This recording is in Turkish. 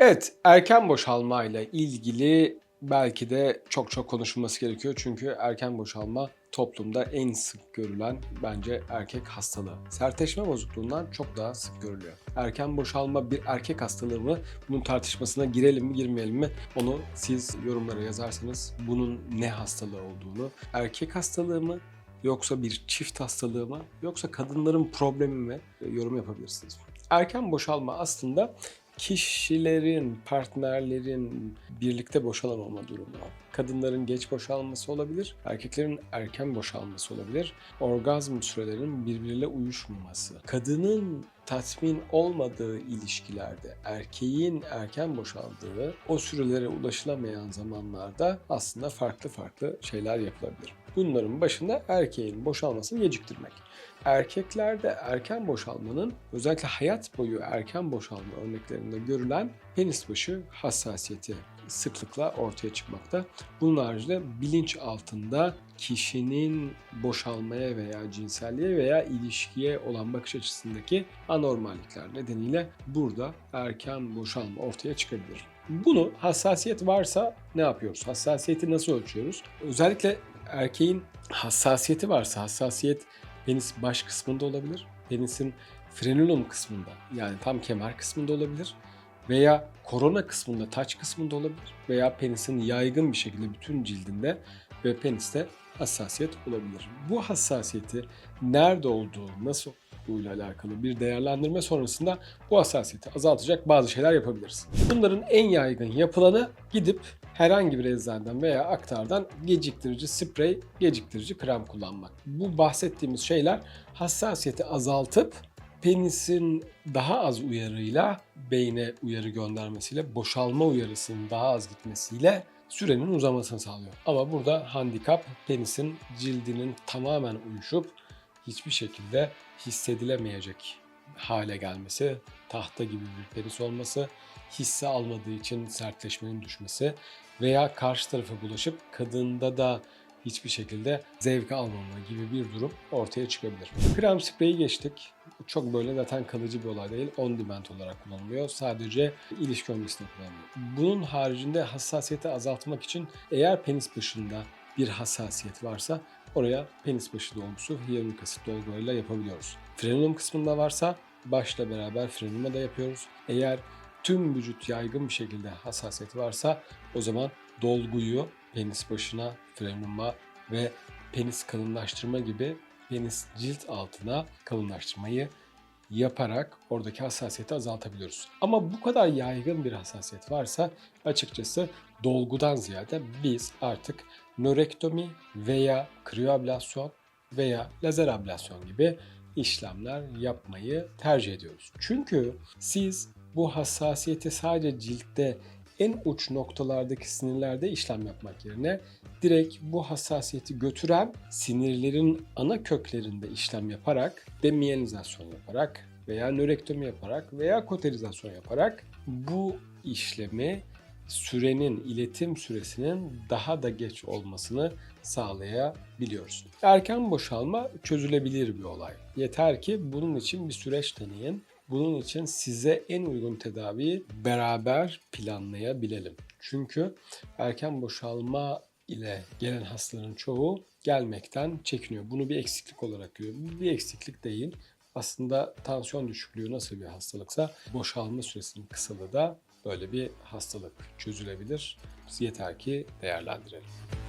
Evet, erken boşalma ile ilgili belki de çok çok konuşulması gerekiyor. Çünkü erken boşalma toplumda en sık görülen bence erkek hastalığı. Sertleşme bozukluğundan çok daha sık görülüyor. Erken boşalma bir erkek hastalığı mı? Bunun tartışmasına girelim mi girmeyelim mi? Onu siz yorumlara yazarsanız bunun ne hastalığı olduğunu, erkek hastalığı mı? Yoksa bir çift hastalığı mı? Yoksa kadınların problemi mi? Yorum yapabilirsiniz. Erken boşalma aslında kişilerin, partnerlerin birlikte boşalamama durumu. Kadınların geç boşalması olabilir, erkeklerin erken boşalması olabilir. Orgazm sürelerinin birbiriyle uyuşmaması. Kadının tatmin olmadığı ilişkilerde erkeğin erken boşaldığı o sürelere ulaşılamayan zamanlarda aslında farklı farklı şeyler yapılabilir. Bunların başında erkeğin boşalmasını geciktirmek. Erkeklerde erken boşalmanın özellikle hayat boyu erken boşalma örneklerinde görülen penis başı hassasiyeti sıklıkla ortaya çıkmakta. Bunun haricinde bilinç altında kişinin boşalmaya veya cinselliğe veya ilişkiye olan bakış açısındaki anormallikler nedeniyle burada erken boşalma ortaya çıkabilir. Bunu hassasiyet varsa ne yapıyoruz? Hassasiyeti nasıl ölçüyoruz? Özellikle erkeğin hassasiyeti varsa hassasiyet penis baş kısmında olabilir. Penisin frenulum kısmında yani tam kemer kısmında olabilir. Veya korona kısmında, taç kısmında olabilir. Veya penisin yaygın bir şekilde bütün cildinde ve peniste hassasiyet olabilir. Bu hassasiyeti nerede olduğu, nasıl olduğuyla alakalı bir değerlendirme sonrasında bu hassasiyeti azaltacak bazı şeyler yapabiliriz. Bunların en yaygın yapılanı gidip herhangi bir eczaneden veya aktardan geciktirici sprey, geciktirici krem kullanmak. Bu bahsettiğimiz şeyler hassasiyeti azaltıp penisin daha az uyarıyla beyne uyarı göndermesiyle boşalma uyarısının daha az gitmesiyle sürenin uzamasını sağlıyor. Ama burada handikap penisin cildinin tamamen uyuşup hiçbir şekilde hissedilemeyecek hale gelmesi, tahta gibi bir penis olması, hisse almadığı için sertleşmenin düşmesi veya karşı tarafa bulaşıp kadında da hiçbir şekilde zevk almama gibi bir durum ortaya çıkabilir. Krem spreyi geçtik. Çok böyle zaten kalıcı bir olay değil. On demand olarak kullanılıyor. Sadece ilişki öncesinde kullanılıyor. Bunun haricinde hassasiyeti azaltmak için eğer penis başında bir hassasiyet varsa oraya penis başı dolgusu hyaluronik asit dolgularıyla yapabiliyoruz. Frenulum kısmında varsa başla beraber frenuma da yapıyoruz. Eğer tüm vücut yaygın bir şekilde hassasiyeti varsa o zaman dolguyu penis başına, frenuma ve penis kalınlaştırma gibi penis cilt altına kalınlaştırmayı yaparak oradaki hassasiyeti azaltabiliyoruz. Ama bu kadar yaygın bir hassasiyet varsa açıkçası dolgudan ziyade biz artık nörektomi veya kriyoablasyon veya lazer ablasyon gibi işlemler yapmayı tercih ediyoruz. Çünkü siz bu hassasiyeti sadece ciltte en uç noktalardaki sinirlerde işlem yapmak yerine direkt bu hassasiyeti götüren sinirlerin ana köklerinde işlem yaparak demiyelizasyon yaparak veya nörektomi yaparak veya koterizasyon yaparak bu işlemi sürenin, iletim süresinin daha da geç olmasını sağlayabiliyoruz. Erken boşalma çözülebilir bir olay. Yeter ki bunun için bir süreç tanıyın. Bunun için size en uygun tedaviyi beraber planlayabilelim. Çünkü erken boşalma ile gelen hastaların çoğu gelmekten çekiniyor. Bunu bir eksiklik olarak görüyor. Bu bir eksiklik değil. Aslında tansiyon düşüklüğü nasıl bir hastalıksa boşalma süresinin kısalığı da böyle bir hastalık çözülebilir. Yeter ki değerlendirelim.